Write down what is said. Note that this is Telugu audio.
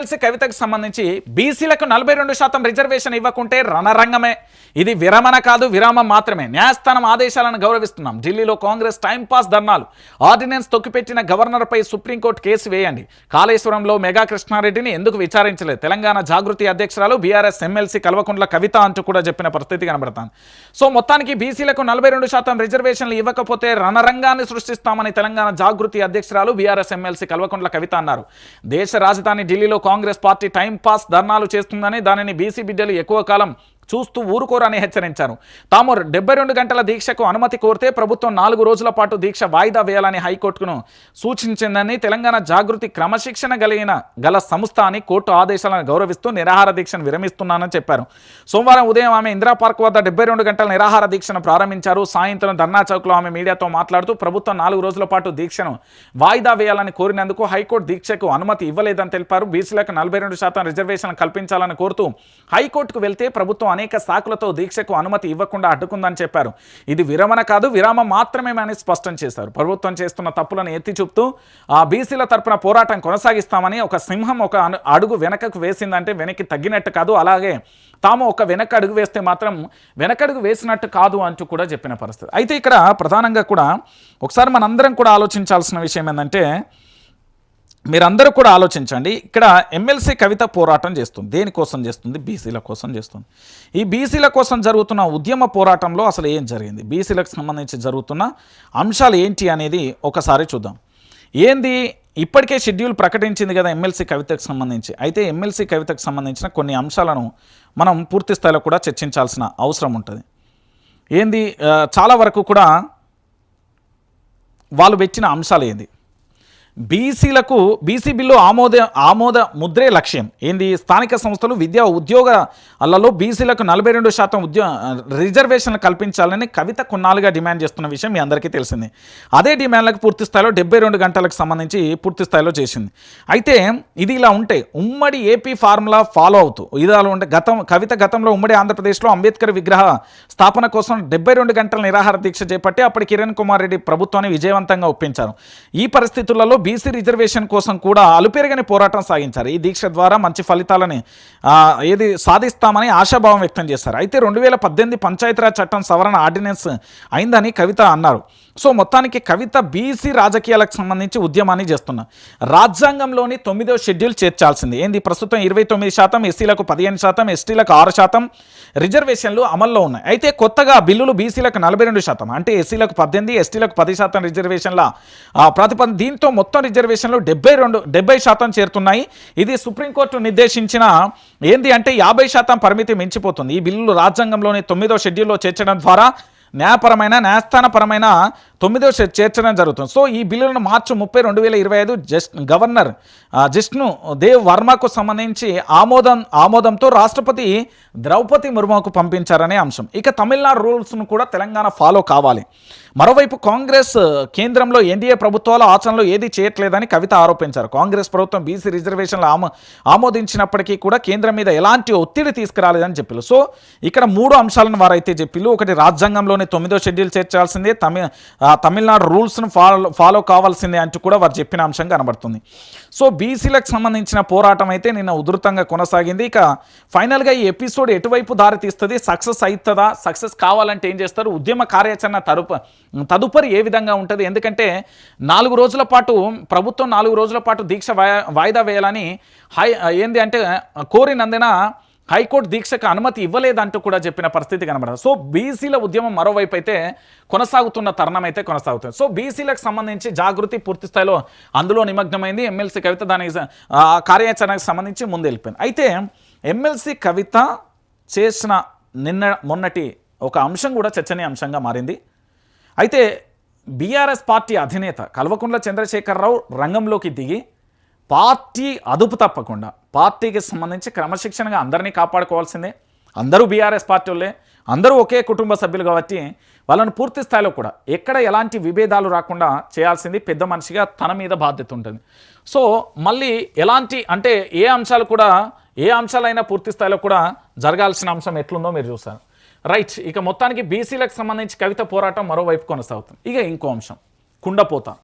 ఎమ్మెల్సీ కవితకు సంబంధించి బీసీలకు నలభై రెండు శాతం రిజర్వేషన్ ఇవ్వకుంటే రణరంగమే. ఇది విరమణ కాదు విరామం మాత్రమే. న్యాయస్థానం ఆదేశాలను గౌరవిస్తున్నాం. ఢిల్లీలో కాంగ్రెస్ టైంపాస్ ధర్నాలు. ఆర్డినెన్స్ తొక్కిపెట్టిన గవర్నర్పై సుప్రీంకోర్టు కేసు వేయండి. కాళేశ్వరంలో మెగా కృష్ణారెడ్డిని ఎందుకు విచారించలేదు? తెలంగాణ జాగృతి అధ్యక్షురాలు బీఆర్ఎస్ ఎమ్మెల్సీ కల్వకుంట్ల కవిత అంటూ కూడా చెప్పిన పరిస్థితి కనబడుతుంది. సో మొత్తానికి బీసీలకు నలభై రెండు శాతం రిజర్వేషన్లు ఇవ్వకపోతే రణరంగాన్ని సృష్టిస్తామని తెలంగాణ జాగృతి అధ్యక్షురాలు బీఆర్ఎస్ ఎమ్మెల్సీ కల్వకుంట్ల కవిత అన్నారు. దేశ రాజధాని ఢిల్లీలో కాంగ్రెస్ పార్టీ టైం పాస్ ధర్నాలు చేస్తుందని దానిని బీసీ బిడ్డలు ఎక్కువ కాలం చూస్తూ ఊరుకోరని హెచ్చరించారు. తాము డెబ్బై రెండు గంటల దీక్షకు అనుమతి కోరితే ప్రభుత్వం నాలుగు రోజుల పాటు దీక్ష వాయిదా వేయాలని హైకోర్టును సూచించిందని తెలంగాణ జాగృతి క్రమశిక్షణ కలిగిన గల సంస్థ అని కోర్టు ఆదేశాలను గౌరవిస్తూ నిరాహార దీక్షను విరమిస్తున్నానని చెప్పారు. సోమవారం ఉదయం ఆమె ఇందిరా పార్క్ వద్ద డెబ్బై రెండు గంటల నిరాహార దీక్షను ప్రారంభించారు. సాయంత్రం ధర్నా చౌక్లో ఆమె మీడియాతో మాట్లాడుతూ ప్రభుత్వం నాలుగు రోజుల పాటు దీక్షను వాయిదా వేయాలని కోరినందుకు హైకోర్టు దీక్షకు అనుమతి ఇవ్వలేదని తెలిపారు. బీసీలకు నలభై రెండు శాతం రిజర్వేషన్ కల్పించాలని కోరుతూ హైకోర్టుకు వెళ్తే ప్రభుత్వం అనేక సాకులతో దీక్షకు అనుమతి ఇవ్వకుండా అడ్డుకుందని చెప్పారు. ఇది విరమణ కాదు విరామం మాత్రమే అని స్పష్టం చేశారు. ప్రభుత్వం చేస్తున్న తప్పులను ఎత్తి చూపుతూ ఆ బీసీల తరపున పోరాటం కొనసాగిస్తామని ఒక సింహం ఒక అడుగు వెనకకు వేసిందంటే వెనక్కి తగ్గినట్టు కాదు అలాగే తాము ఒక వెనక అడుగు వేస్తే మాత్రం వెనకడుగు వేసినట్టు కాదు అంటూ కూడా చెప్పిన పరిస్థితి. అయితే ఇక్కడ ప్రధానంగా కూడా ఒకసారి మనందరం కూడా ఆలోచించాల్సిన విషయం ఏంటంటే మీరందరూ కూడా ఆలోచించండి. ఇక్కడ ఎమ్మెల్సీ కవిత పోరాటం చేస్తుంది. దేనికోసం చేస్తుంది? బీసీల కోసం చేస్తుంది. ఈ బీసీల కోసం జరుగుతున్న ఉద్యమ పోరాటంలో అసలు ఏం జరిగింది? బీసీలకు సంబంధించి జరుగుతున్న అంశాలు ఏంటి అనేది ఒకసారి చూద్దాం. ఏంది? ఇప్పటికే షెడ్యూల్ ప్రకటించింది కదా ఎమ్మెల్సీ కవితకు సంబంధించి. అయితే ఎమ్మెల్సీ కవితకు సంబంధించిన కొన్ని అంశాలను మనం పూర్తి స్థాయిలో కూడా చర్చించాల్సిన అవసరం ఉంటుంది. ఏంది? చాలా వరకు కూడా వాళ్ళు పెట్టిన అంశాలు ఏంది? బీసీలకు బీసీ బిల్లు ఆమోద ఆమోద ముద్రే లక్ష్యం. ఏంది? స్థానిక సంస్థలు విద్యా ఉద్యోగాలలో బీసీలకు నలభై రెండు శాతం ఉద్యో రిజర్వేషన్లు కల్పించాలని కవిత కొన్నాళ్ళుగా డిమాండ్ చేస్తున్న విషయం మీ అందరికీ తెలిసింది. అదే డిమాండ్లకు పూర్తి స్థాయిలో డెబ్బై రెండు గంటలకు సంబంధించి పూర్తి స్థాయిలో చేసింది. అయితే ఇది ఇలా ఉంటే ఉమ్మడి ఏపీ ఫార్ములా ఫాలో అవుతూ ఇది అలా ఉంటే గతం కవిత గతంలో ఉమ్మడి ఆంధ్రప్రదేశ్లో అంబేద్కర్ విగ్రహ స్థాపన కోసం డెబ్బై రెండు గంటల నిరాహార దీక్ష చేపట్టి అప్పటి కిరణ్ కుమార్ రెడ్డి ప్రభుత్వాన్ని విజయవంతంగా ఒప్పించారు. ఈ పరిస్థితులలో బీసీ రిజర్వేషన్ కోసం కూడా అలుపెరగని పోరాటం సాగించారు. ఈ దీక్ష ద్వారా మంచి ఫలితాలని ఏది సాధిస్తామని ఆశాభావం వ్యక్తం చేశారు. అయితే రెండు వేల పద్దెనిమిది పంచాయతీరాజ్ చట్టం సవరణ ఆర్డినెన్స్ అయిందని కవిత అన్నారు. సో మొత్తానికి కవిత బీసీ రాజకీయాలకు సంబంధించి ఉద్యమాన్ని చేస్తున్నారు రాజ్యాంగంలోని తొమ్మిదో షెడ్యూల్ చేర్చాల్సింది. ఏంది? ప్రస్తుతం ఇరవై తొమ్మిది శాతం ఎస్సీలకు పదిహేను శాతం ఎస్టీలకు ఆరు శాతం రిజర్వేషన్లు అమల్లో ఉన్నాయి. అయితే కొత్తగా బిల్లులు బీసీలకు నలభై రెండు శాతం అంటే ఎస్సీలకు పద్దెనిమిది ఎస్టీలకు పది శాతం రిజర్వేషన్ల ఆ, దీంతో మొత్తం మొత్తం రిజర్వేషన్లు డెబ్బై రెండు డెబ్బై శాతం చేరుతున్నాయి. ఇది సుప్రీంకోర్టు నిర్దేశించిన ఏంది అంటే యాభై శాతం పరిమితి మించిపోతుంది. ఈ బిల్లులు రాజ్యాంగంలోని తొమ్మిదో షెడ్యూల్లో చేర్చడం ద్వారా న్యాయపరమైన న్యాయస్థానపరమైన తొమ్మిదో చేర్చడం జరుగుతుంది. సో ఈ బిల్లులను మార్చి ముప్పై రెండు వేల ఇరవై ఐదు జస్ట్ గవర్నర్ జిష్ణు దేవ్ వర్మకు సంబంధించి ఆమోదం ఆమోదంతో రాష్ట్రపతి ద్రౌపది ముర్ముకు పంపించారనే అంశం. ఇక తమిళనాడు రూల్స్ను కూడా తెలంగాణ ఫాలో కావాలి. మరోవైపు కాంగ్రెస్ కేంద్రంలో ఎన్డీఏ ప్రభుత్వాల ఆచరణలో ఏది చేయట్లేదని కవిత ఆరోపించారు. కాంగ్రెస్ ప్రభుత్వం బీసీ రిజర్వేషన్లు ఆమో ఆమోదించినప్పటికీ కూడా కేంద్రం మీద ఎలాంటి ఒత్తిడి తీసుకురాలేదని చెప్పారు సో ఇక్కడ మూడు అంశాలను వారైతే చెప్పిల్లు. ఒకటి రాజ్యాంగంలోని తొమ్మిదో షెడ్యూల్ చేర్చాల్సిందే. తమిళ తమిళనాడు రూల్స్ను ఫాలో ఫాలో కావాల్సిందే అంటూ కూడా వారు చెప్పిన అంశం కనబడుతుంది. సో బీసీలకు సంబంధించిన పోరాటం అయితే నిన్న ఉధృతంగా కొనసాగింది. ఇక ఫైనల్గా ఈ ఎపిసోడ్ ఎటువైపు దారి తీస్తుంది? సక్సెస్ అవుతుందా సక్సెస్ కావాలంటే ఏం చేస్తారు? ఉద్యమ కార్యాచరణ తరుపు తదుపరి ఏ విధంగా ఉంటుంది? ఎందుకంటే నాలుగు రోజుల పాటు ప్రభుత్వం నాలుగు రోజుల పాటు దీక్ష వాయి- వాయిదా వేయాలని హై ఏంది అంటే కోరినందున హైకోర్టు దీక్షకు అనుమతి ఇవ్వలేదంటూ కూడా చెప్పిన పరిస్థితి కనబడదు. సో బీసీల ఉద్యమం మరోవైపు అయితే కొనసాగుతున్న తరుణం అయితే కొనసాగుతుంది. సో బీసీలకు సంబంధించి జాగృతి పూర్తి స్థాయిలో అందులో నిమగ్నమైంది ఎమ్మెల్సీ కవిత దానికి కార్యాచరణకు సంబంధించి ముందెళ్ళిపోయింది అయితే ఎమ్మెల్సీ కవిత చేసిన నిన్న మొన్నటి ఒక అంశం కూడా చర్చనీయాంశంగా మారింది. అయితే బీఆర్ఎస్ పార్టీ అధినేత కల్వకుంట్ల చంద్రశేఖరరావు రంగంలోకి దిగి పార్టీ అదుపు తప్పకుండా పార్టీకి సంబంధించి క్రమశిక్షణగా అందరినీ కాపాడుకోవాల్సిందే. అందరూ బీఆర్ఎస్ పార్టీ వాళ్ళే అందరూ ఒకే కుటుంబ సభ్యులు కాబట్టి వాళ్ళని పూర్తి స్థాయిలో కూడా ఎక్కడ ఎలాంటి విభేదాలు రాకుండా చేయాల్సింది పెద్ద మనిషిగా తన మీద బాధ్యత ఉంటుంది. సో మళ్ళీ ఎలాంటి అంటే ఏ అంశాలు కూడా ఏ అంశాలైనా పూర్తి స్థాయిలో కూడా జరగాల్సిన అంశం ఎట్లుందో మీరు చూసారు రైట్ ఇక మొత్తానికి బీసీలకు సంబంధించి కవిత పోరాటం మరోవైపు కొనసాగుతుంది. ఇక ఇంకో అంశం కుండపోత.